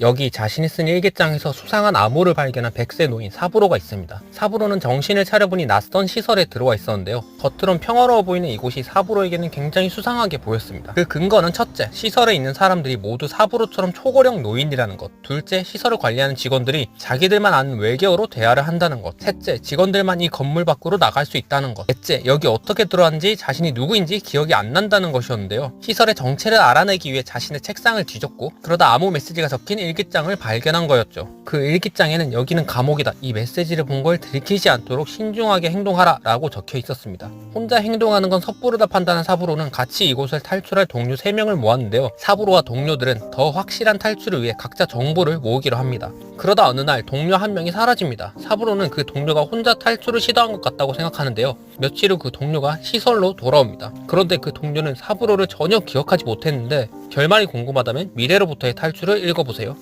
여기 자신이 쓴 일기장에서 수상한 암호를 발견한 백세 노인 사부로가 있습니다. 사부로는 정신을 차려보니 낯선 시설에 들어와 있었는데요. 겉으론 평화로워 보이는 이곳이 사부로에게는 굉장히 수상하게 보였습니다. 그 근거는 첫째, 시설에 있는 사람들이 모두 사부로처럼 초고령 노인이라는 것. 둘째, 시설을 관리하는 직원들이 자기들만 아는 외계어로 대화를 한다는 것. 셋째, 직원들만 이 건물 밖으로 나갈 수 있다는 것. 넷째, 여기 어떻게 들어왔는지 자신이 누구인지 기억이 안 난다는 것이었는데요. 시설의 정체를 알아내기 위해 자신의 책상을 뒤졌고 그러다 암호 메시지가 적힌 일기장을 발견한 거였죠. 그 일기장에는 여기는 감옥이다. 이 메시지를 본 걸 들키지 않도록 신중하게 행동하라 라고 적혀 있었습니다. 혼자 행동하는 건 섣부르다 판단한 사부로는 같이 이곳을 탈출할 동료 3명을 모았는데요. 사부로와 동료들은 더 확실한 탈출을 위해 각자 정보를 모으기로 합니다. 그러다 어느 날 동료 한 명이 사라집니다. 사부로는 그 동료가 혼자 탈출을 시도한 것 같다고 생각하는데요. 며칠 후 그 동료가 시설로 돌아옵니다. 그런데 그 동료는 사부로를 전혀 기억하지 못했는데 결말이 궁금하다면 미래로부터의 탈출을 읽어보세요.